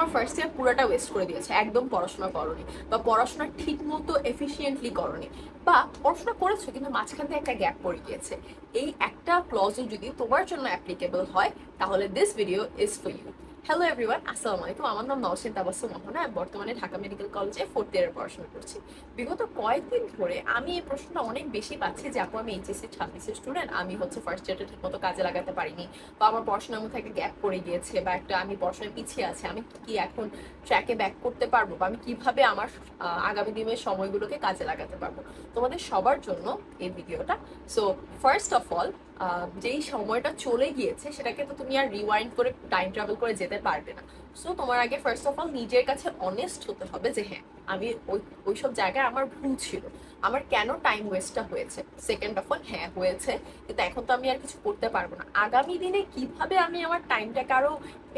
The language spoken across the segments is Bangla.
তোমার ফার্স্ট ইয়ার পুরোটা ওয়েস্ট করে দিয়েছে, একদম পড়াশোনা করনি বা পড়াশোনা ঠিক মতো এফিসিয়েন্টলি করনি বা পড়াশোনা করেছ কিন্তু মাঝখান থেকে একটা গ্যাপ পড়ে গিয়েছে। এই একটা ক্লজও যদি তোমার জন্য অ্যাপ্লিকেবল হয়, তাহলে this video is for you hello everyone আসসালামু আলাইকুম আমার নাম নওশিন তাবাসসুম মোহনা। বর্তমানে ঢাকা মেডিকেল কলেজে ফোর্থ ইয়ারে পড়াশোনা করছি। বিগত কয়েকদিন ধরে আমি এই প্রশ্নটা অনেক বেশি পাচ্ছি যে, আপু, আমি এইচএসসি ছাব্বিশের স্টুডেন্ট আমি হচ্ছে ফার্স্ট ইয়ারটা ঠিকমতো কাজে লাগাতে পারিনি বা আমার পড়াশোনার মধ্যে একটা গ্যাপ পড়ে গিয়েছে বা একটা আমি পড়াশোনায় পিছিয়ে আছে। আমি কি এখন ট্র্যাকে ব্যাক করতে পারব বা আমি কীভাবে আমার আগামী দিনের সময়গুলোকে কাজে লাগাতে পারব? তোমাদের সবার জন্য এই ভিডিওটা। সো ফার্স্ট অফ অল যেই সময়টা চলে গিয়েছে, সেটাকে তো তুমি আর রিওয়াইন্ড করে টাইম ট্রাভেল করে যেতে পারবে না। সো তোমার আগে ফার্স্ট অফ অল নিজের কাছে অনেস্ট হতে হবে যে হ্যাঁ আমি ওই, ওইসব জায়গায় আমার ভুল ছিল। আমার কেন টাইম ওয়েস্টটা হয়েছে? সেকেন্ড অফ অল হ্যাঁ হয়েছে। কিন্তু এখন তো আমি আর কিছু করতে পারব না। আগামী দিনে কীভাবে আমি আমার টাইমটাকে আরও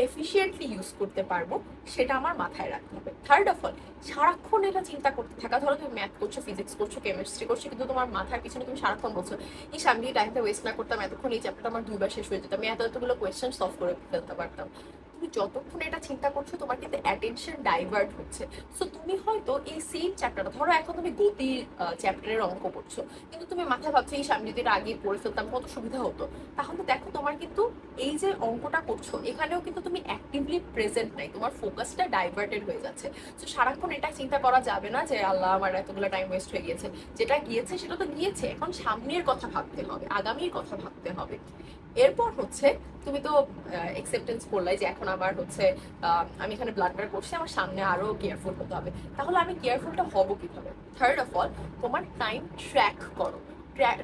এফিসিয়েন্টলি ইউজ করতে পারব, সেটা আমার মাথায় রাখতে হবে। থার্ড অফ অল সারাক্ষণ এটা চিন্তা করতে থাকা। ধরো তুমি ম্যাথ করছ ফিজিক্স করছ কেমিস্ট্রি করছ, কিন্তু তোমার মাথার পিছনে তুমি সারাক্ষণ বলছো এই সামনে টাইমটা ওয়েস্ট না করতাম, এতক্ষণ এই চ্যাপ্টারটা আমার দুইবার শেষ হয়ে যেত। আমি এত এতগুলো কোয়েশ্চেন সলভ করে ফেলতে পারতাম। তুমি যতক্ষণ এটা চিন্তা করছ, তোমার কিন্তু অ্যাটেনশন ডাইভার্ট হচ্ছে। সো তুমি হয়তো এই সেম চ্যাপ্টারটা ধরো এখন তুমি গতি চ্যাপ্টারের অঙ্ক করছ কিন্তু তুমি মাথায় ভাবছ এই সামনে যদি এটা আগে পড়ে ফেলতাম, কত সুবিধা হতো? তাহলে দেখো, তোমার কিন্তু এই যে অঙ্কটা করছ, এখানেও কিন্তু তুমি অ্যাক্টিভলি প্রেজেন্ট নাই। তোমার ফোকাসটা ডাইভার্টেড হয়ে যাচ্ছে। তো সারাক্ষণ এটা চিন্তা করা যাবে না যে, আল্লাহ, আমার এতগুলো টাইম ওয়েস্ট হয়ে গিয়েছে। যেটা গিয়েছে, সেটা তো গিয়েছে। এখন সামনের কথা ভাবতে হবে, আগামীর কথা ভাবতে হবে। এরপর হচ্ছে, তুমি তো একসেপ্টেন্স করলাই যে, এখন আমার হচ্ছে আমি এখানে ব্লাড বার করছি, আমার সামনে আরও কেয়ারফুল হতে হবে। তাহলে আমি কেয়ারফুলটা হব কীভাবে? থার্ড অফ অল তোমার টাইম ট্র্যাক করো।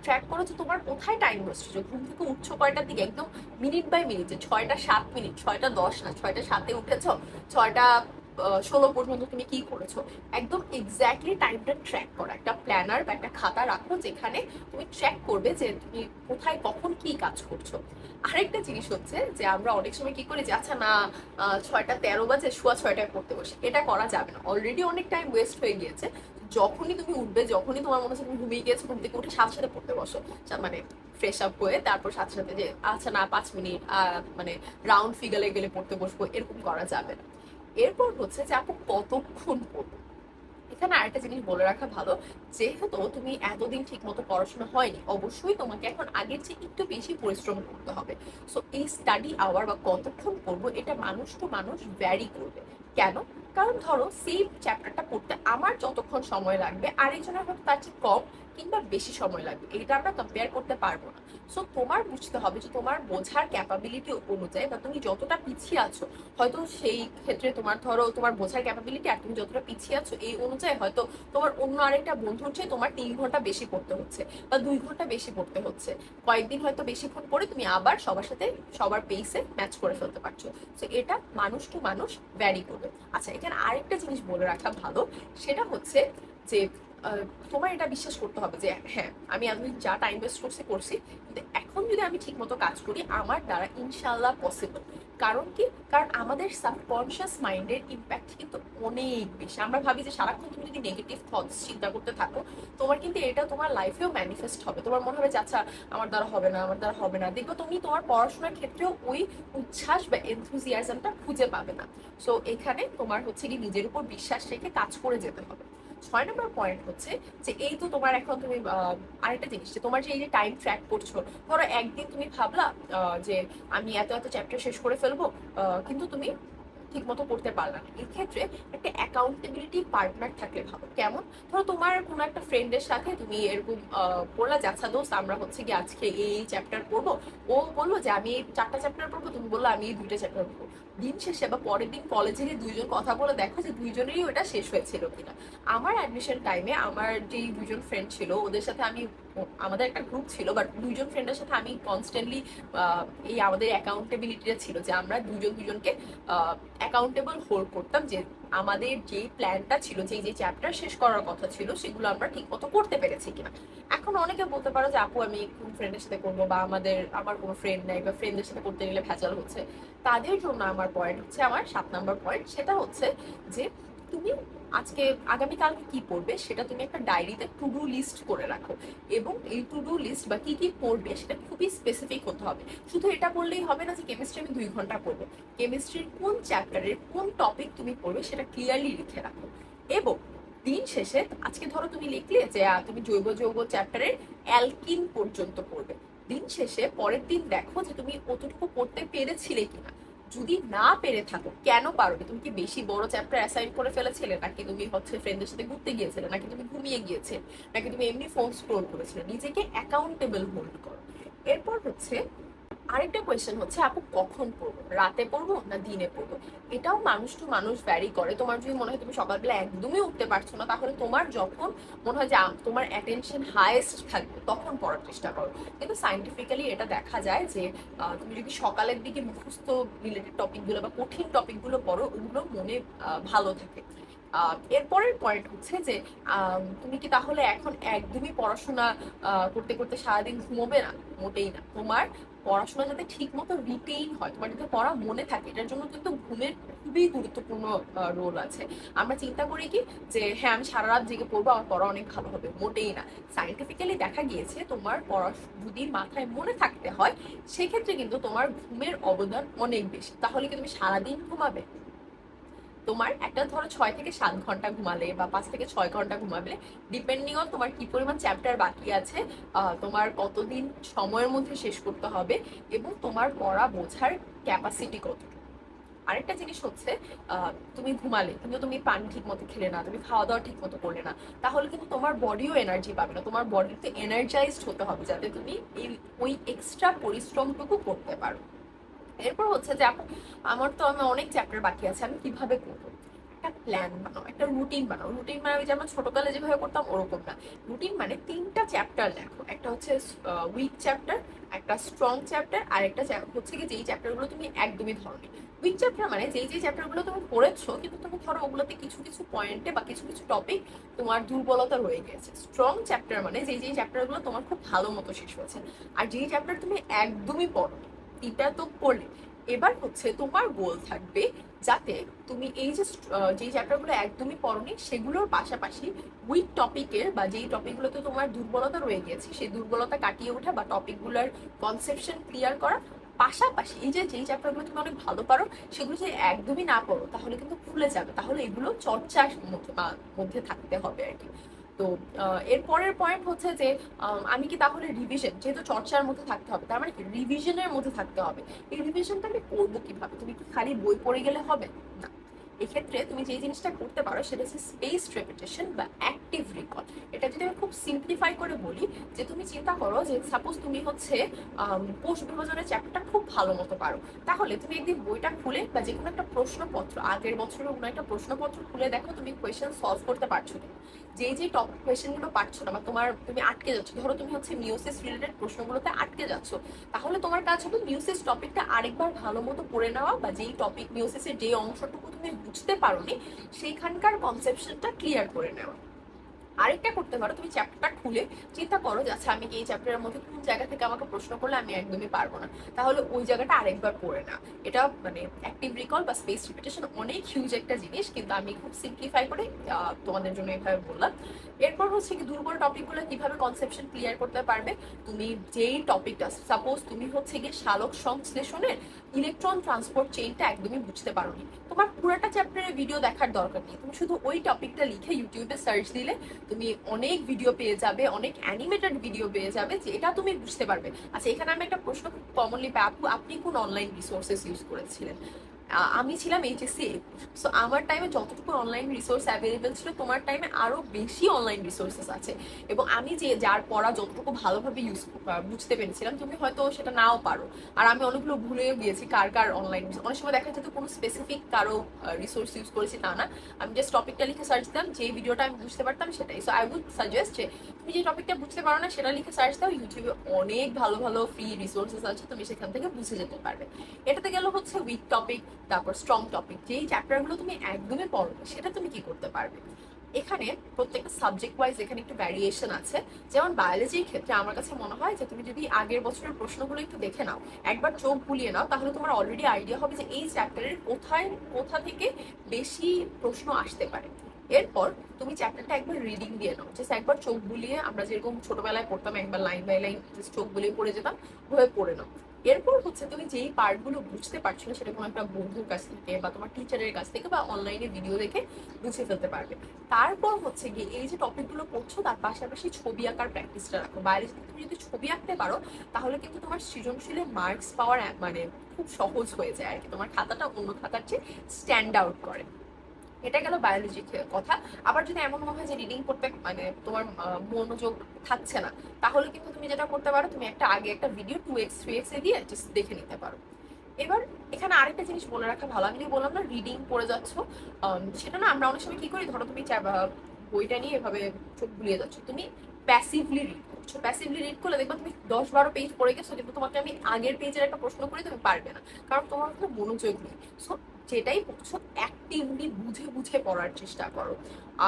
ট্র্যাক করো যে তোমার কোথায় টাইম হচ্ছে। ঘুম থেকে উঠছো কয়টার দিকে? একদম মিনিট বাই মিনিট যে ছয়টা সাত মিনিট ছয়টা দশ না, ছয়টা সাতে উঠেছো, ছয়টা ষোলো পর্যন্ত তুমি কি করেছ? একদম এক্স্যাক্টলি টাইমটা ট্র্যাক করো। একটা প্ল্যানার বা একটা খাতা রাখো যেখানে তুমি ট্র্যাক করবে যে তুমি কোথায়, কখন কি কাজ করছ। আরেকটা জিনিস হচ্ছে যে আমরা অনেক সময় কি করি যে আচ্ছা না ছয়টা তেরো বাজে, শোয়া ছয়টায় পড়তে বসে। এটা করা যাবে না। অলরেডি অনেক টাইম ওয়েস্ট হয়ে গিয়েছে। যখনই তুমি উঠবে, যখনই তোমার মনে হচ্ছে তুমি ঘুমিয়ে গেছো ঘুম থেকে উঠে সাথে সাথে পড়তে বসো। মানে ফ্রেশ আপ হয়ে তারপর সাথে সাথে যে আচ্ছা না, পাঁচ মিনিট মানে রাউন্ড ফিগারে গেলে পড়তে বসবো, এরকম করা যাবে না। এরপর হচ্ছে যে আপু কতক্ষণ পড়ব? এখানে আরেকটা জিনিস বলে রাখা ভালো, যেহেতু তুমি এতদিন ঠিক মতো পড়াশোনা হয়নি, অবশ্যই তোমাকে এখন আগের চেয়ে একটু বেশি পরিশ্রম করতে হবে। সো এই স্টাডি আওয়ার বা কতক্ষণ করব এটা মানুষ টু মানুষ ভ্যারি করবে। কেন? কারণ ধরো সেম চ্যাপ্টারটা পড়তে আমার যতক্ষণ সময় লাগবে, আরেকজনের হয়তো তার চেয়ে কম কিংবা বেশি সময় লাগবে, এটা আমরা কম্পেয়ার করতে পারব না। সো তোমার বুঝতে হবে যে তোমার বোঝার ক্যাপাবিলিটি অনুযায়ী বা তুমি যতটা পিছিয়ে আছো, হয়তো সেই ক্ষেত্রে তোমার ধরো তোমার বোঝার ক্যাপাবিলিটি আর তুমি যতটা পিছিয়ে আছো, এই অনুযায়ী হয়তো তোমার অন্য আরেকটা বন্ধুর চেয়ে তোমার তিন ঘণ্টা বেশি পড়তে হচ্ছে বা দুই ঘণ্টা বেশি পড়তে হচ্ছে। কয়েকদিন হয়তো বেশিক্ষণ পরে তুমি আবার সবার সাথে, সবার পেসে ম্যাচ করে ফেলতে পারছ। তো এটা মানুষ টু মানুষ ভ্যারি করবে। আচ্ছা এখানে আরেকটা জিনিস বলে রাখা ভালো, সেটা হচ্ছে যে তোমার এটা বিশ্বাস করতে হবে যে হ্যাঁ আমি এতদিন যা টাইম ওয়েস্ট করছি করছি। কিন্তু এখন যদি আমি ঠিক মতো কাজ করি, আমার দ্বারা ইনশাল্লাহ পসিবল কারণ কি? কারণ আমাদের সাবকনশিয়াস মাইন্ডের ইম্প্যাক্ট কিন্তু অনেক বেশি। আমরা ভাবি যে, সারাক্ষণ তুমি যদি নেগেটিভ থটস চিন্তা করতে থাকো, তোমার কিন্তু এটা তোমার লাইফেও ম্যানিফেস্ট হবে। তোমার মনে হবে যে আচ্ছা আমার দ্বারা হবে না, আমার দ্বারা হবে না। দেখব তুমি তোমার পড়াশোনার ক্ষেত্রেও ওই উচ্ছ্বাস বা এনথুজিয়াজমটা খুঁজে পাবে না। সো এখানে তোমার হচ্ছে কি নিজের উপর বিশ্বাস রেখে কাজ করে যেতে হবে। ছয় নম্বর পয়েন্ট হচ্ছে যে এই তো তোমার এখন তুমি আরেকটা জিনিস, যে তোমার যে এই যে টাইম ট্র্যাক করছ, ধরো একদিন তুমি ভাবলা যে আমি এত এত চ্যাপ্টার শেষ করে ফেলব কিন্তু তুমি ঠিক মতো করতে পারলা না। এই ক্ষেত্রে একটা অ্যাকাউন্টেবিলিটি পার্টনার থাকলে ভালো। কেমন? ধরো তোমার কোনো একটা ফ্রেন্ডের সাথে তুমি এরকম বললা যে আচ্ছা দোস্ত, আমরা হচ্ছে কি আজকে এই চ্যাপ্টার পড়ব। ও বলল যে, আমি এই চারটা চ্যাপ্টার পড়ব? তুমি বলল, আমি এই দুইটা চ্যাপ্টার পড়ব। দিন শেষে বা পরের দিন কলেজে গিয়ে দুইজন কথা বলে দেখো যে দুইজনেরই ওটা শেষ হয়েছিল কিনা। আমার অ্যাডমিশন টাইমে আমার যেই দুজন ফ্রেন্ড ছিল, ওদের সাথে আমি, আমাদের একটা গ্রুপ ছিল বাট দুইজন ফ্রেন্ডের সাথে আমি কনস্ট্যান্টলি এই আমাদের অ্যাকাউন্টেবিলিটিটা ছিল যে আমরা দুজন দুজনকে অ্যাকাউন্টেবল হোল্ড করতাম যে আমাদের যে প্ল্যানটা ছিল, যে যে চ্যাপ্টার শেষ করার কথা ছিল, সেগুলো আমরা ঠিক মতো করতে পেরেছি কিনা। এখন অনেকে বলতে পারো যে, আপু, আমি কোন ফ্রেন্ডের সাথে করব বা আমাদের, আমার কোনো ফ্রেন্ড নাই বা ফ্রেন্ডের সাথে করতে গেলে ভেজাল হচ্ছে। তাদের জন্য আমার পয়েন্ট হচ্ছে, আমার সাত নম্বর পয়েন্ট সেটা হচ্ছে যে, তুমি আজকে, আগামীকালকে কি পড়বে সেটা তুমি একটা ডায়েরিতে টু ডু লিস্ট করে রাখো। এবং এই টু ডু লিস্ট বা কি কি পড়বে সেটা খুবই স্পেসিফিক হতে হবে। শুধু এটা বললেই হবে না যে কেমিস্ট্রি আমি দুই ঘণ্টা পড়ব। কেমিস্ট্রির কোন চ্যাপ্টারের কোন টপিক তুমি পড়বে সেটা ক্লিয়ারলি লিখে রাখো। এবং দিন শেষে, আজকে ধরো তুমি লিখলে যে তুমি জৈব যৌগ চ্যাপ্টারের অ্যালকিন পর্যন্ত পড়বে। দিন শেষে পরের দিন দেখো যে তুমি কতটুকু পড়তে পেরেছিলে কিনা। যদি না পেরে থাকো, কেন পারো তুমি কি বেশি বড় চ্যাপ্টার অ্যাসাইন করে ফেলেছিলে? নাকি তুমি হচ্ছে ফ্রেন্ডের সাথে ঘুরতে গিয়েছিলে? নাকি তুমি ঘুমিয়ে গিয়েছে? নাকি তুমি এমনি ফোন স্ক্রোল করেছিলে? নিজেকে অ্যাকাউন্টেবল হোল্ড করো। এরপর হচ্ছে আরেকটা কোয়েশ্চেন হচ্ছে, আপু, কখন পড়ব? রাতে পড়ব না দিনে পড়ব? এটাও মানুষ টু মানুষ ভ্যারি করে। তোমার যদি মনে হয় তুমি সকালবেলা একদমই উঠতে পারছ না, তাহলে তোমার যখন মনে হয় যে তোমার অ্যাটেনশন হায়েস্ট থাকবে, তখন পড়ার চেষ্টা করো। কিন্তু সাইন্টিফিক্যালি এটা দেখা যায় যে তুমি যদি সকালের দিকে মুখস্থ রিলেটেড টপিকগুলো বা কঠিন টপিকগুলো পড়ো, ওগুলো মনে ভালো থাকে। এরপরের পয়েন্ট হচ্ছে যে তুমি কি তাহলে এখন একদমই পড়াশোনা করতে করতে সারাদিন ঘুমোবে না? মোটেই না। তোমার পড়াশোনা যাতে ঠিক মতো রিটেইন হয়, তোমার যাতে পড়া মনে থাকে, এটার জন্য কিন্তু ঘুমের খুবই গুরুত্বপূর্ণ রোল আছে। আমরা চিন্তা করি কি যে হ্যাঁ আমি সারা রাত জেগে পড়ব, আমার পড়া অনেক ভালো হবে, মোটেই না। সাইন্টিফিক্যালি দেখা গিয়েছে, তোমার পড়া যদি মাথায় মনে থাকতে হয়, সেক্ষেত্রে কিন্তু তোমার ঘুমের অবদান অনেক বেশি। তাহলে কি তুমি সারাদিন ঘুমাবে? তোমার একটা ধরো ছয় থেকে সাত ঘণ্টা ঘুমালে বা পাঁচ থেকে ছয় ঘণ্টা ঘুমাবে ডিপেন্ডিং অন তোমার কি পরিমাণ চ্যাপ্টার বাকি আছে তোমার কতদিন সময়ের মধ্যে শেষ করতে হবে এবং তোমার পড়া বোঝার ক্যাপাসিটি কতটুকু আরেকটা জিনিস হচ্ছে তুমি ঘুমালে কিন্তু তুমি পানি ঠিক মতো খেলে না, তুমি খাওয়া দাওয়া ঠিক মতো করলে না, তাহলে কিন্তু তোমার বডিও এনার্জি পাবে না, তোমার বডিতে এনার্জাইজড হতে হবে যাতে তুমি এই, ওই এক্সট্রা পরিশ্রমটুকু করতে পারো। এরপর হচ্ছে যে আমার তো আমি অনেক চ্যাপ্টার বাকি আছে, আমি কীভাবে করব? একটা প্ল্যান বানাও, একটা রুটিন বানাও। রুটিন মানে যে আমরা ছোটকালে যেভাবে করতাম, ওরকম না। রুটিন মানে তিনটা চ্যাপ্টার লেখো। একটা হচ্ছে উইক চ্যাপ্টার একটা স্ট্রং চ্যাপ্টার আর একটা হচ্ছে কি যেই চ্যাপ্টারগুলো তুমি একদমই ধরনি। উইক চ্যাপ্টার মানে যেই যেই চ্যাপ্টারগুলো তুমি পড়েছো, কিন্তু তুমি ধরো ওগুলোতে কিছু কিছু পয়েন্টে বা কিছু কিছু টপিক তোমার দুর্বলতা রয়ে গেছে। স্ট্রং চ্যাপ্টার মানে যেই যেই চ্যাপ্টারগুলো তোমার খুব ভালো মতো শেষ হয়েছে। আর যেই চ্যাপ্টার তুমি একদমই পড়ো এটা তো করলে। এবার হচ্ছে তোমার গোল থাকবে যাতে তুমি এই যে যেই চ্যাপ্টারগুলো একদমই পড়নি, সেগুলোর পাশাপাশি উইক টপিকের বা যেই টপিকগুলোতে তোমার দুর্বলতা রয়ে গেছে সেই দুর্বলতা কাটিয়ে ওঠা বা টপিকগুলোর কনসেপশন ক্লিয়ার করা। পাশাপাশি এই যে যেই চ্যাপ্টারগুলো তুমি অনেক ভালো পারো, সেগুলো যদি একদমই না পড়ো, তাহলে কিন্তু ভুলে যাবে। তাহলে এগুলো চর্চার মধ্যে মধ্যে থাকতে হবে আর কি। তো এর পরের পয়েন্ট হচ্ছে যে, আমি কি তাহলে রিভিশন যেহেতু চর্চার মধ্যে থাকতে হবে, তার মানে কি রিভিশনের মধ্যে থাকতে হবে। এই রিভিশনটা আমি করব কীভাবে? তুমি কি খালি বই পড়ে গেলে হবে? না। এক্ষেত্রে তুমি যে জিনিসটা করতে পারো, সেটা হচ্ছে স্পেস রেপিটেশন বা অ্যাক্টিভ রিকল এটা যদি আমি খুব সিম্পলিফাই করে বলি, যে তুমি চিন্তা করো যে সাপোজ তুমি হচ্ছে কোষ বিভাজনের চ্যাপ্টারটা খুব ভালো মতো পারো। তাহলে তুমি একদিন বইটা খুলে বা যে কোনো একটা প্রশ্নপত্র, আগের বছরের কোনো একটা প্রশ্নপত্র খুলে দেখো, তুমি কোয়েশ্চেন সলভ করতে পারছ কিনা। যেই যে টপ কোয়েশ্চেনগুলো পারছ না বা তোমার তুমি আটকে যাচ্ছ, ধরো তুমি হচ্ছে মিউসিস রিলেটেড প্রশ্নগুলোতে আটকে যাচ্ছ, তাহলে তোমার কাজ হবে মিউসিস টপিকটা আরেকবার ভালো মতো পড়ে নেওয়া বা যেই টপিক মিউসিসের যে অংশটুকু তুমি বুঝতে পারোনি, সেইখানকার কনসেপশনটা ক্লিয়ার করে নেওয়া। আরেকটা করতে পারো, তুমি চ্যাপ্টারটা খুলে চিন্তা করো যে আচ্ছা আমি এই চ্যাপ্টারের মধ্যে কোন জায়গা থেকে আমাকে প্রশ্ন করলে আমি একদমই পারব না? তাহলে ওই জায়গাটা আরেকবার পড়ে না এটা মানে অ্যাক্টিভ রিকল বা স্পেস রিপিটেশন অনেক হিউজ একটা জিনিস, কিন্তু আমি খুব সিম্পলিফাই করে তোমাদের জন্য এভাবে বললাম। এরপর হচ্ছে কি দুর্বল টপিকগুলো কীভাবে কনসেপশন ক্লিয়ার করতে পারবে? তুমি যেই টপিকটা সাপোজ তুমি হচ্ছে গিয়ে সালোক সংশ্লেষণের ইলেকট্রন ট্রান্সপোর্ট চেইনটা একদমই বুঝতে পারোনি। তোমার পুরোটা চ্যাপ্টারের ভিডিও দেখার দরকার নেই। তুমি শুধু ওই টপিকটা লিখে ইউটিউবে সার্চ দিলে তুমি অনেক ভিডিও পেয়ে যাবে, অনেক অ্যানিমেটেড ভিডিও পেয়ে যাবে যে এটা তুমি বুঝতে পারবে। আচ্ছা এখানে আমি একটা প্রশ্ন খুব কমনলি পাই, আপু, আপনি কোন অনলাইন রিসোর্সেস ইউজ করেছিলেন? আমি ছিলাম এইচএসসি সো আমার টাইমে যতটুকু অনলাইন রিসোর্স অ্যাভেলেবেল ছিল, তোমার টাইমে আরও বেশি অনলাইন রিসোর্সেস আছে। এবং আমি যে, যার পড়া যতটুকু ভালোভাবে ইউজ বুঝতে পেরেছিলাম, তুমি হয়তো সেটা নাও পারো। আর আমি অনেকগুলো ভুলেও গিয়েছি কার কার অনলাইন অনেক সময় দেখা যেত কোনো স্পেসিফিক কারও রিসোর্স ইউজ করেছি তা না। আমি জাস্ট টপিকটা লিখে সার্চ দিতাম যে ভিডিওটা আমি বুঝতে পারতাম সেটাই। সো আই উড সাজেস্ট যে, তুমি যে টপিকটা বুঝতে পারো না, সেটা লিখে সার্চ দাও। ইউটিউবে অনেক ভালো ভালো ফ্রি রিসোর্সেস আছে, তুমি সেখান থেকে বুঝে যেতে পারবে। এটাতে গেল হচ্ছে উইক টপিক তারপর স্ট্রং টপিক যেই চ্যাপ্টারগুলো তুমি একদমই পড়ো সেটা তুমি কি করতে পারবে? এখানে প্রত্যেকটা সাবজেক্ট ওয়াইজ এখানে একটু ভ্যারিয়েশন আছে। যেমন বায়োলজির ক্ষেত্রে আমার কাছে মনে হয় যে তুমি যদি আগের বছরের প্রশ্নগুলো একটু দেখে নাও, একবার চোখ বুলিয়ে নাও, তাহলে তোমার অলরেডি আইডিয়া হবে যে এই চ্যাপ্টারের কোথায়, কোথা থেকে বেশি প্রশ্ন আসতে পারে। এরপর তুমি চ্যাপ্টারটা একবার রিডিং দিয়ে নাও। জাস্ট একবার চোখ বুলিয়ে আমরা যেরকম ছোটবেলায় পড়তাম, একবার লাইন বাই লাইন জাস্ট চোখ বুলিয়ে পড়ে যেতাম, ওভাবে পড়ে নাও। এরপর হচ্ছে তুমি যেই পার্টগুলো বুঝতে পারছ না, সেটা কোনো একটা বন্ধুর কাছ থেকে বা তোমার টিচারের কাছ থেকে বা অনলাইনে ভিডিও দেখে বুঝে ফেলতে পারবে। তারপর হচ্ছে গিয়ে এই যে টপিকগুলো পড়ছো, তার পাশাপাশি ছবি আঁকার প্র্যাকটিসটা রাখো। বাইরে তুমি যদি ছবি আঁকতে পারো, তাহলে কিন্তু তোমার সৃজনশীলে মার্কস পাওয়ার মানে খুব সহজ হয়ে যায় আর কি। তোমার খাতাটা অন্য খাতার চেয়ে স্ট্যান্ড আউট করে। এটা গেল বায়োলজির কথা। আবার যদি এমন মনে হয় যে রিডিং করতে মানে তোমার মনোযোগ থাকছে না, তাহলে কিন্তু তুমি যেটা করতে পারো, তুমি একটা আগে একটা video two x three x এ দিয়ে জাস্ট দেখে নিতে পারো। এবার এখানে আরেকটা জিনিস বলে রাখা ভালো। আমি যে বললাম না রিডিং পড়ে যাচ্ছ সেটা না, আমরা অনেক সময় কি করি, ধরো তুমি বইটা নিয়ে এভাবে চোখ বুলিয়ে যাচ্ছ, তুমি প্যাসিভলি রিড করছ। প্যাসিভলি রিড করলে দেখবে তুমি দশ বারো পেজ পড়ে গেছো, কিন্তু তোমাকে আমি আগের পেজের একটা প্রশ্ন করি, তুমি পারবে না, কারণ তোমার কোনো মনোযোগ নেই। সো যেটাই পড়ছো অ্যাক্টিভলি বুঝে বুঝে পড়ার চেষ্টা করো।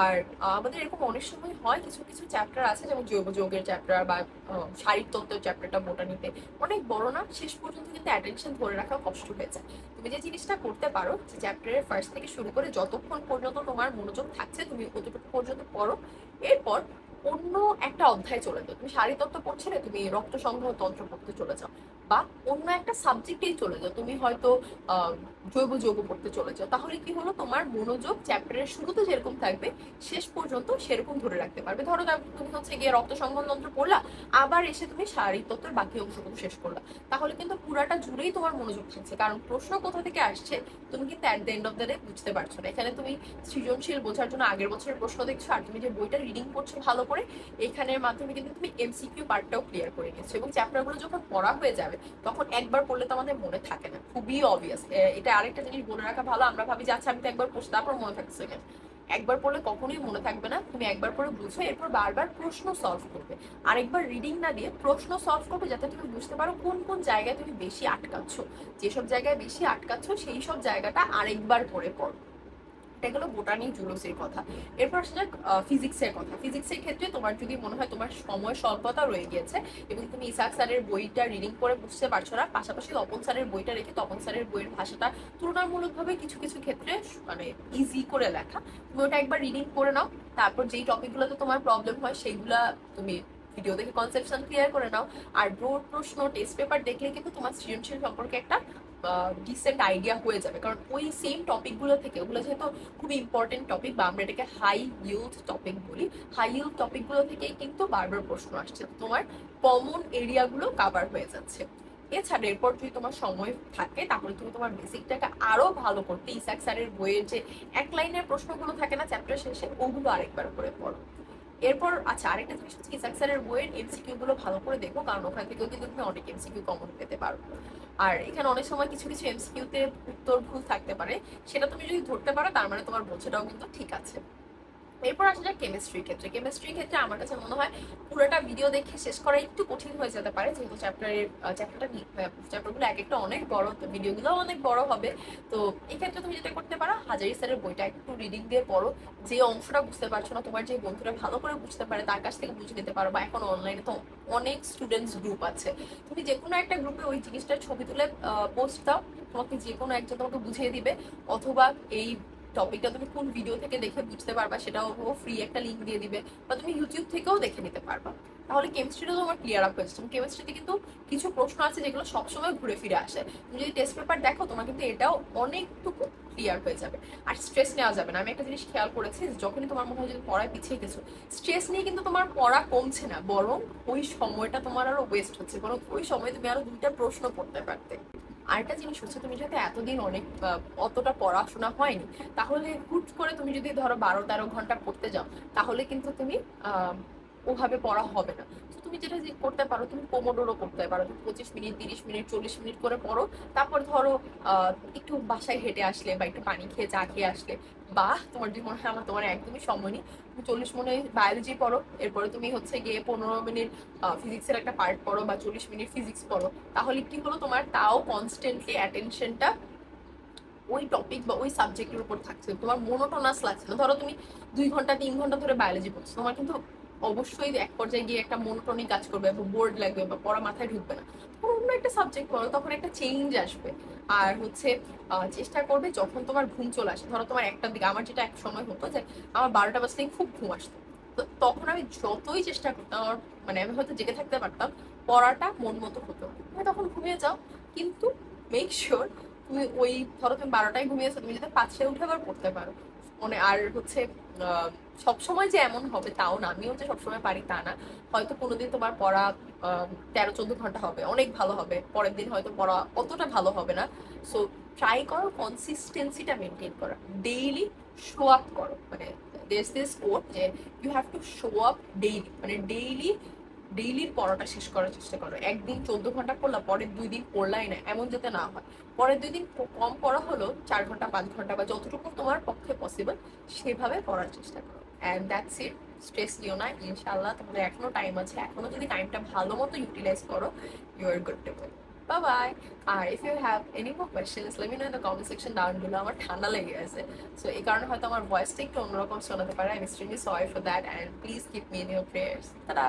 আর আমাদের এরকম অনেক সময় হয়, কিছু কিছু চ্যাপ্টার আছে, যেমন জৈব যৌগের চ্যাপ্টার বা শারীরতত্ত্বের চ্যাপ্টারটা বোটানিতে অনেক বড় না, শেষ পর্যন্ত কিন্তু অ্যাটেনশন ধরে রাখা কষ্ট হয়ে যায়। তুমি যে জিনিসটা করতে পারো যে চ্যাপ্টারের ফার্স্ট থেকে শুরু করে যতক্ষণ পর্যন্ত তোমার মনোযোগ থাকছে, তুমি অতটুকু পর্যন্ত পড়ো। এরপর অন্য একটা অধ্যায় চলে যাও। তুমি শারীরতত্ত্ব পড়ছিলে তুমি রক্ত সংগ্রহ তন্ত্র পড়তে চলে যাও। বা অন্য একটা সাবজেক্টেই চলে যাও, তুমি হয়তো জৈব যৌগ পড়তে চলে যাও। তাহলে কি হলো? তোমার মনোযোগ চ্যাপ্টারের শুরুতে যেরকম থাকবে, শেষ পর্যন্ত সেরকম ধরে রাখতে পারবে। ধরো তুমি হচ্ছে গিয়ে রক্ত সংগ্রহ তন্ত্র পড়লা, আবার এসে তুমি শারীরতত্ত্বের বাকি অংশগুলো শেষ করলা। তাহলে কিন্তু পুরাটা জুড়েই তোমার মনোযোগ থাকছে কারণ প্রশ্ন কোথা থেকে আসছে, তুমি কিন্তু at the end of the day বুঝতে পারছ না। এখানে তুমি সৃজনশীল বোঝার জন্য আগের বছরের প্রশ্ন দেখছ, আর তুমি যে বইটা রিডিং করছ ভালো করে এখানের মাধ্যমে কিন্তু তুমি এমসিকিউ পার্টটাও ক্লিয়ার করে নিচ্ছো এবং চ্যাপ্টারগুলো যখন পড়া হয়ে যাবে, তখন একবার পড়লে তো আমাদের মনে থাকে না। খুবই অবভিয়াস এটা আরেকটা জিনিস বলে রাখা ভালো। আমরা ভাবি যে আচ্ছা আমি তো একবার পড়ছি, তারপর মনে থাকছে কেন একবার পড়লে কখনোই মনে থাকবে না। তুমি একবার পড়ে বুঝো, এরপর বারবার প্রশ্ন সলভ করবে। আরেকবার রিডিং না দিয়ে প্রশ্ন সলভ করবে যাতে তুমি বুঝতে পারো কোন কোন জায়গায় তুমি বেশি আটকাচ্ছ। যেসব জায়গায় বেশি আটকাচ্ছ, সেই সব জায়গাটা আরেকবার পড়ে পড়ো। এটা গেলো বোটানি জুলসির কথা। এরপর আসা যাক ফিজিক্সের কথা। ফিজিক্সের ক্ষেত্রে তোমার যদি মনে হয় তোমার সময় স্বল্পতা রয়ে গিয়েছে এবং তুমি ইসাক স্যারের বইটা রিডিং করে বুঝতে পারছ না, পাশাপাশি তপন স্যারের বইটা রেখে তপন স্যারের বইয়ের ভাষাটা তুলনামূলকভাবে কিছু কিছু ক্ষেত্রে মানে ইজি করে লেখা। তুমি ওটা একবার রিডিং করে নাও, তারপর যেই টপিকগুলোতে তোমার প্রবলেম হয়, সেইগুলা তুমি ভিডিও দেখে কনসেপশন ক্লিয়ার করে নাও। আর ব্রোড প্রশ্ন টেস্ট পেপার দেখলে কিন্তু তোমার সৃজনশীল সম্পর্কে একটা ডিসেন্ট আইডিয়া হয়ে যাবে। কারণ ওই সেম টপিকগুলো থেকে, ওগুলো যেহেতু খুব ইম্পর্টেন্ট টপিক বা আমরা এটাকে হাই ইউথ টপিক বলি হাই ইউথ টপিকগুলো থেকেই কিন্তু বারবার প্রশ্ন আসছে। তোমার কমন এরিয়াগুলো কাভার হয়ে যাচ্ছে। এছাড়া এরপর যদি তোমার সময় থাকে, তাহলে তুমি তোমার বেসিকটাকে আরও ভালো করতে, ইসাক স্যারের বইয়ের যে এক লাইনের প্রশ্নগুলো থাকে না চ্যাপ্টার শেষে, ওগুলো আরেকবার করে পড়ো। এরপর আচ্ছা আরেকটা জিনিস হচ্ছে ইসাক স্যারের বইয়ের এমসিকিউ গুলো ভালো করে দেখো, কারণ ওখান থেকেও কিন্তু তুমি অনেক এমসিকিউ কমন পেতে পারো। আর এখানে অনেক সময় কিছু কিছু এমসিকিউতে উত্তর ভুল থাকতে পারে, সেটা তুমি যদি ধরতে পারো, তার মানে তোমার বোঝাটাও কিন্তু ঠিক আছে। এরপর আসা যায় কেমিস্ট্রির ক্ষেত্রে। কেমিস্ট্রির ক্ষেত্রে আমার কাছে মনে হয় পুরোটা ভিডিও দেখে শেষ করা একটু কঠিন হয়ে যেতে পারে, যেহেতু চ্যাপ্টারের চ্যাপ্টারটা চ্যাপ্টারগুলো এক একটা অনেক বড়, তো ভিডিওগুলো অনেক বড় হবে। তো এক্ষেত্রে তুমি যেটা করতে পারো, হাজারি স্যারের বইটা একটু রিডিং দিয়ে পড়ো। যে অংশটা বুঝতে পারছ না, তোমার যে বন্ধুরা ভালো করে বুঝতে পারে, তার কাছ থেকে বুঝে নিতে পারো। বা এখন অনলাইনে তো অনেক স্টুডেন্টস গ্রুপ আছে। তুমি যে কোনো একটা গ্রুপে ওই জিনিসটার ছবি তুলে পোস্ট দাও। তোমাকে যে কোনো একজন তোমাকে বুঝিয়ে দিবে। অথবা এই টপিকটা তুমি কোন ভিডিও থেকে দেখে বুঝতে পারবা সেটাও ফ্রি একটা লিঙ্ক দিয়ে দিবে বা তুমি ইউটিউব থেকেও দেখে নিতে পারবা। তাহলে কেমিস্ট্রিটা তোমার ক্লিয়ার আপ হয়েছে কেমিস্ট্রিতে কিন্তু কিছু প্রশ্ন আছে যেগুলো সবসময় ঘুরে ফিরে আসে। তুমি যদি টেস্ট পেপার দেখো, তোমার কিন্তু এটাও অনেকটুকু ক্লিয়ার হয়ে যাবে। আর স্ট্রেস নেওয়া যাবে না। আমি একটা জিনিস খেয়াল করেছি যখনই তোমার মনে হয় যদি পড়ায় পিছিয়ে গেছো স্ট্রেস নিয়ে কিন্তু তোমার পড়া কমছে না, বরং ওই সময়টা তোমার আরও ওয়েস্ট হচ্ছে। বরং ওই সময় তুমি আরও দুইটা প্রশ্ন পড়তে পারতে। আরেকটা জিনিস হচ্ছে তুমি যদি এতদিন অনেক অতটা পড়াশোনা হয়নি, তাহলে হুট করে তুমি যদি ধরো বারো তেরো ঘণ্টা পড়তে যাও, তাহলে কিন্তু তুমি ওভাবে পড়া হবে না। তুমি যেটা করতে পারো, তুমি পোমোডোরও করতে পারো। তুমি পঁচিশ মিনিট, তিরিশ মিনিট, চল্লিশ মিনিট করে পড়ো। তারপর ধরো একটু বাসায় হেঁটে আসলে বা একটু পানি খেয়ে, চা খেয়ে আসলে, বা তোমার যদি মনে হয় আমার তোমার একদমই সময় নেই, তুমি চল্লিশ মিনিট বায়োলজি পড়ো, এরপরে তুমি হচ্ছে গিয়ে পনেরো মিনিট ফিজিক্সের একটা পার্ট পড়ো বা চল্লিশ মিনিট ফিজিক্স পড়ো। তাহলে কি হলো তোমার? তাও কনস্ট্যান্টলি অ্যাটেনশনটা ওই টপিক বা ওই সাবজেক্টের উপর থাকছে। তোমার মোনোটোনাস লাগছে না। ধরো তুমি দুই ঘণ্টা, তিন ঘণ্টা ধরে বায়োলজি পড়ছো। তোমার কিন্তু অবশ্যই এক পর্যায়ে গিয়ে একটা মনোটনিক কাজ করবে বা বোর্ড লাগবে বা পড়া মাথায় ঢুকবে না। তখন অন্য একটা সাবজেক্ট পড়ো, তখন একটা চেঞ্জ আসবে। আর হচ্ছে চেষ্টা করবে যখন তোমার ঘুম চলে আসে, ধরো তোমার একটার দিকে, আমার যেটা এক সময় হতো যে, আমার বারোটা বাজতেই খুব ঘুম আসতো। তখন আমি যতই চেষ্টা করতাম, আমার মানে আমি হয়তো জেগে থাকতে পারতাম, পড়াটা মন মতো হতো। তুমি তখন ঘুমিয়ে যাও, কিন্তু মেক শিওর তুমি ওই, ধরো তুমি বারোটায় ঘুমিয়েছো, তুমি যদি পাঁচটায় উঠে আবার পড়তে পারো। মানে আর হচ্ছে সবসময় যে এমন হবে তাও না। আমিও যে সবসময় পারি তা না। হয়তো কোনোদিন তোমার পড়া তেরো চোদ্দ ঘণ্টা হবে, অনেক ভালো হবে। পরের দিন হয়তো পড়া অতটা ভালো হবে না। সো ট্রাই করো কনসিস্টেন্সিটা মেনটেন করা। ডেইলি শো আপ করো। মানে দেশ দিস কোট যে you have to show up daily মানে ডেইলি ডেইলির পড়াটা শেষ করার চেষ্টা করো একদিন চোদ্দ ঘণ্টা পড়লা পরের দুই দিন পড়লাই না, এমন যাতে না হয়। পরের দুই দিন কম পড়া হলো, চার ঘণ্টা, পাঁচ ঘণ্টা বা যতটুকু তোমার পক্ষে পসিবল সেভাবে পড়ার চেষ্টা করো। অ্যান্ড দ্যাটস ইট স্ট্রেস নিও না ইনশাল্লাহ তোমাদের এখনও টাইম আছে। এখনও যদি টাইমটা ভালো মতো ইউটিলাইজ করো you are good to bye bye R if you have any more questions let me know in the comment section down below আমার ঠান্ডা লেগে আছে সো এই কারণে হয়তো আমার ভয়েসটা একটু অন্যরকম শোনাতে পারে। I am extremely sorry for that and please keep me in your prayers তারা